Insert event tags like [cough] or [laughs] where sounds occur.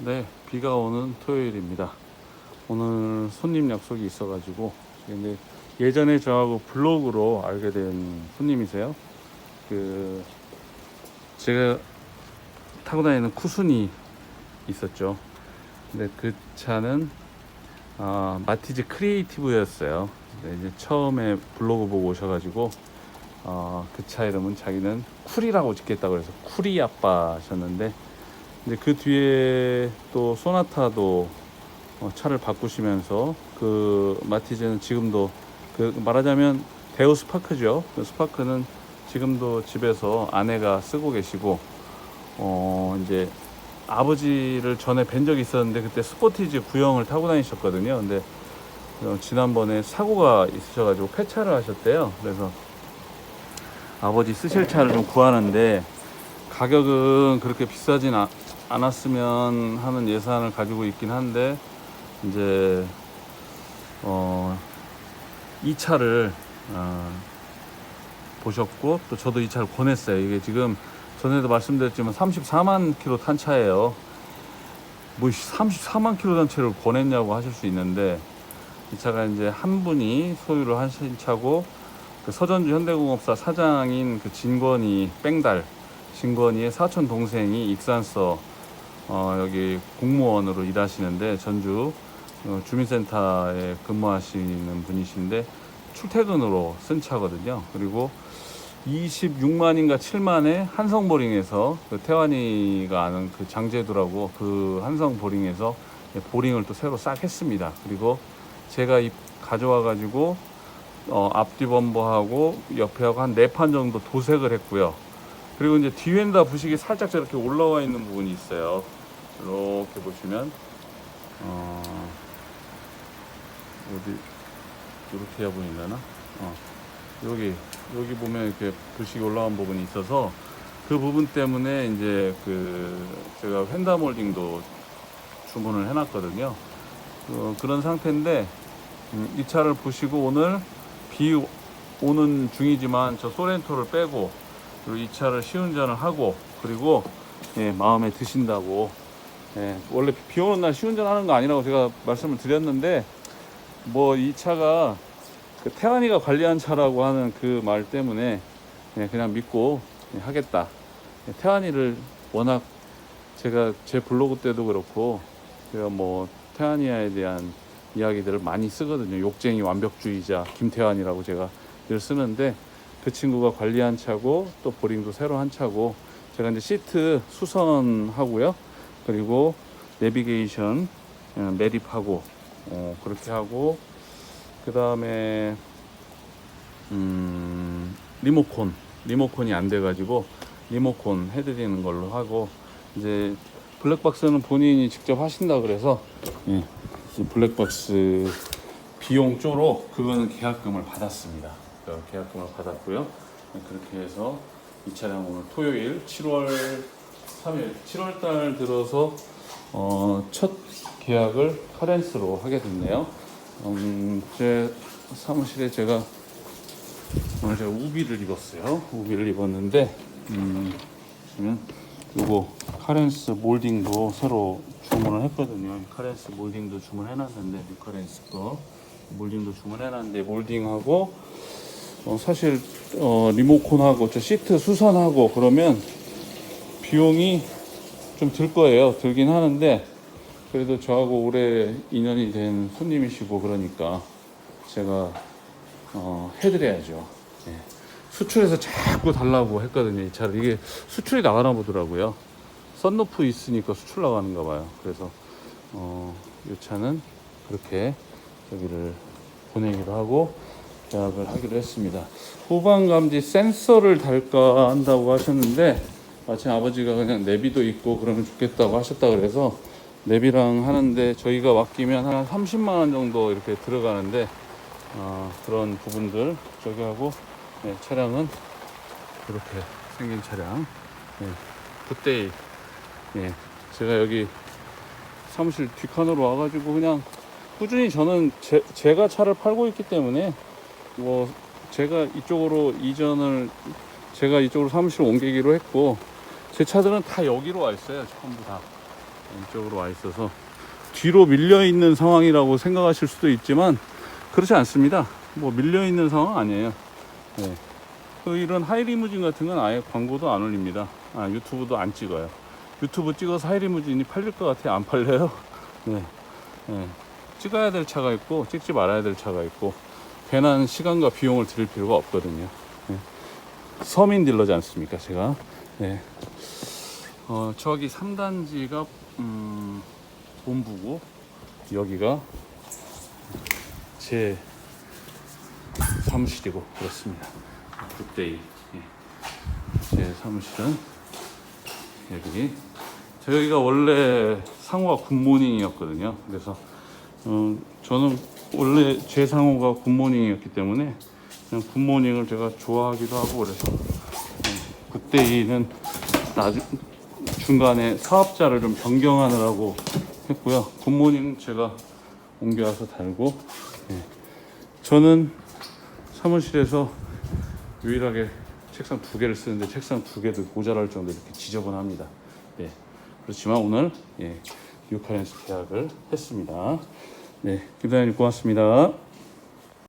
네, 비가 오는 토요일입니다. 오늘 손님 약속이 있어가지고 근데 예전에 저하고 블로그로 알게 된 손님이세요. 그 제가 타고 다니는 쿠순이 있었죠. 근데 그 차는 아, 마티즈 크리에이티브였어요. 근데 이제 처음에 블로그 보고 오셔가지고 어, 그 차 이름은 자기는 쿨이라고 짓겠다고 그래서 쿨이 아빠셨는데 근데 그 뒤에 또 소나타도 어, 차를 바꾸시면서 그 마티즈는 지금도 그 말하자면 데우 스파크죠. 그 스파크는 지금도 집에서 아내가 쓰고 계시고 어 이제 아버지를 전에 뵌 적이 있었는데 그때 스포티지 구형을 타고 다니셨거든요. 근데 어, 지난번에 사고가 있으셔가지고 폐차를 하셨대요. 그래서 아버지 쓰실 차를 좀 구하는데 가격은 그렇게 비싸진 아- 않았으면 하는 예산을 가지고 있긴 한데 이제 어, 이 차를 어, 보셨고 또 저도 이 차를 권했어요. 이게 지금 전에도 말씀드렸지만 34만 킬로 탄 차예요. 뭐 34만 킬로 탄 차를 권했냐고 하실 수 있는데 이 차가 이제 한 분이 소유를 하신 차고 그 서전주 현대공업사 사장인 그 진권이 뺑달 진권이의 사촌 동생이 익산서 어, 여기 공무원으로 일하시는데 전주 어, 주민센터에 근무하시는 분이신데 출퇴근으로 쓴 차거든요. 그리고 26만인가 7만에 한성보링에서 그 태환이가 아는 그 장제두라고 그 한성보링에서 보링을 또 새로 싹 했습니다. 그리고 제가 이 가져와 가지고 어, 앞뒤 범버하고 옆에하고 한 네 판 정도 도색을 했고요. 그리고 이제 뒤엔 다 부식이 살짝 저렇게 올라와 있는 부분이 있어요. 이렇게 보시면 어, 어디 이렇게 해야 보이려나? 어, 여기 여기 보면 이렇게 부식이 올라온 부분이 있어서 그 부분 때문에 이제 그 제가 펜다몰딩도 주문을 해놨거든요. 어, 그런 상태인데 음, 이 차를 보시고 오늘 비 오는 중이지만 저 소렌토를 빼고 그리고 이 차를 시운전을 하고 그리고 예, 마음에 드신다고 예, 원래 비 오는 날 시운전하는 거 아니라고 제가 말씀을 드렸는데 뭐 이 차가 그 태환이가 관리한 차라고 하는 그 말 때문에 예, 그냥 믿고 예, 하겠다. 예, 태환이를 워낙 제가 제 블로그 때도 그렇고 제가 뭐 태환이에 대한 이야기들을 많이 쓰거든요. 욕쟁이 완벽주의자 김태환이라고 제가 늘 쓰는데 그 친구가 관리한 차고 또 보링도 새로 한 차고 제가 이제 시트 수선하고요. 그리고 내비게이션 어, 매립하고 어, 그렇게 하고 그 다음에 음, 리모콘 리모콘이 안 돼가지고 리모콘 해드리는 걸로 하고 이제 블랙박스는 본인이 직접 하신다 그래서 예, 이 블랙박스 비용 쪼로 그거는 계약금을 받았습니다. 그 계약금을 받았고요. 네, 그렇게 해서 이 차량 오늘 토요일 7월 3일 7월 달 들어서 어, 첫 계약을 카렌스로 하게 됐네요. 음, 제 사무실에 제가 오늘 제가 우비를 입었어요. 우비를 입었는데 음, 보시면 요거 카렌스 몰딩도 새로 주문을 했거든요. 카렌스 몰딩도 주문해놨는데 뉴카렌스 거 몰딩도 주문해놨는데 몰딩하고 어, 사실 어, 리모콘하고 저 시트 수선하고 그러면 비용이 좀 들 거예요. 들긴 하는데 그래도 저하고 오래 인연이 된 손님이시고 그러니까 제가 어, 해드려야죠. 예. 수출해서 자꾸 달라고 했거든요. 이 차를 이게 수출이 나가나 보더라고요. 썬루프 있으니까 수출 나가는가 봐요. 그래서 어, 이 차는 그렇게 여기를 보내기로 하고 계약을 하기로 했습니다. 후방 감지 센서를 달까 한다고 하셨는데 마침 아버지가 그냥 내비도 있고 그러면 좋겠다고 하셨다 그래서 내비랑 하는데 저희가 맡기면 한 30만 원 정도 이렇게 들어가는데 어, 그런 부분들 저기 하고 네, 차량은 이렇게 생긴 차량. 네, 그때 예, 제가 여기 사무실 뒷칸으로 와가지고 그냥 꾸준히 저는 제, 제가 차를 팔고 있기 때문에 뭐 제가 이쪽으로 이전을 제가 이쪽으로 사무실 옮기기로 했고 제 차들은 다 여기로 와 있어요 전부 다 왼쪽으로 와 있어서 뒤로 밀려 있는 상황이라고 생각하실 수도 있지만 그렇지 않습니다. 뭐 밀려 있는 상황 아니에요. 네. 그 이런 하이리무진 같은 건 아예 광고도 안 올립니다. 아, 유튜브도 안 찍어요. 유튜브 찍어서 하이리무진이 팔릴 것 같아요? 안 팔려요? [laughs] 네. 네. 찍어야 될 차가 있고 찍지 말아야 될 차가 있고 괜한 시간과 비용을 들일 필요가 없거든요. 네. 서민 딜러지 않습니까, 제가? 네. 어, 저기 3단지가 음, 본부고 여기가 제 사무실이고 그렇습니다. 굿데이 예. 제 사무실은 여기 저기가 원래 상호가 굿모닝이었거든요. 그래서 어, 저는 원래 제 상호가 굿모닝이었기 때문에 그냥 굿모닝을 제가 좋아하기도 하고 그래서 예, 굿데이는 나중 중간에 사업자를 좀 변경하느라고 했고요. 굿모닝 제가 옮겨와서 달고 예. 저는 사무실에서 유일하게 책상 두 개를 쓰는데 책상 두 개도 모자랄 정도로 이렇게 지저분합니다. 네. 그렇지만 오늘 예, 뉴카렌스 계약을 했습니다. 네, 김사장님 고맙습니다.